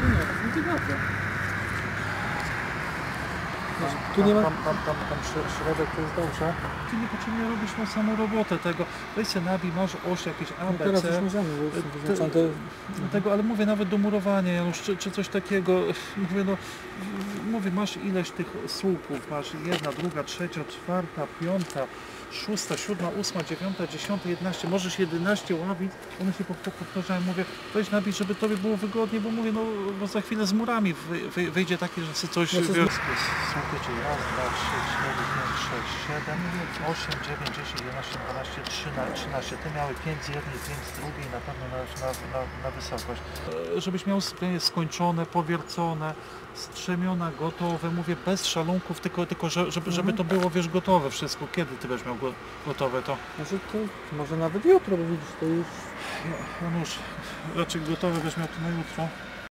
응, 움직여. Tu nie ma... Tam, tam, tam, tam środek to jest dobrze. Ty niepotrzebnie robisz na samą robotę tego. Weź sobie nabij, masz oś jakieś A, No teraz już możemy, bo wyznaczone. te... Tego, ale mówię nawet do murowania, Janusz, czy, czy coś takiego, mówię no, mówię, masz ileś tych słupów, masz jedna, druga, trzecia, czwarta, piąta, szósta, siódma, ósma, dziewiąta, dziesiąta, jedenaście, możesz jedenaście ławić, one się po- po- powtarzają, mówię, weź nabij, żeby tobie było wygodnie, bo mówię, no, bo za chwilę z murami wy, wy, wyjdzie takie, że sobie coś... No słupy, czyli raz, dwa, trzy, cztery, pięć, sześć, siedem, osiem, dziewięć, dziesięć, jedenaście, dwanaście, trzynaście, trzynaście, ty miały pięć z jednej, pięć z drugiej, na pewno na, na, na, na wysokość. E, Żebyś miał skończone, powiercone, strzemiona, gotowe, mówię bez szalunków, tylko, tylko że, żeby, żeby to było, wiesz, gotowe wszystko. Kiedy ty będziesz miał go, gotowe to? Może to, może nawet jutro, bo widzisz, to już... Janusz, raczej gotowe będziesz miał to na jutro.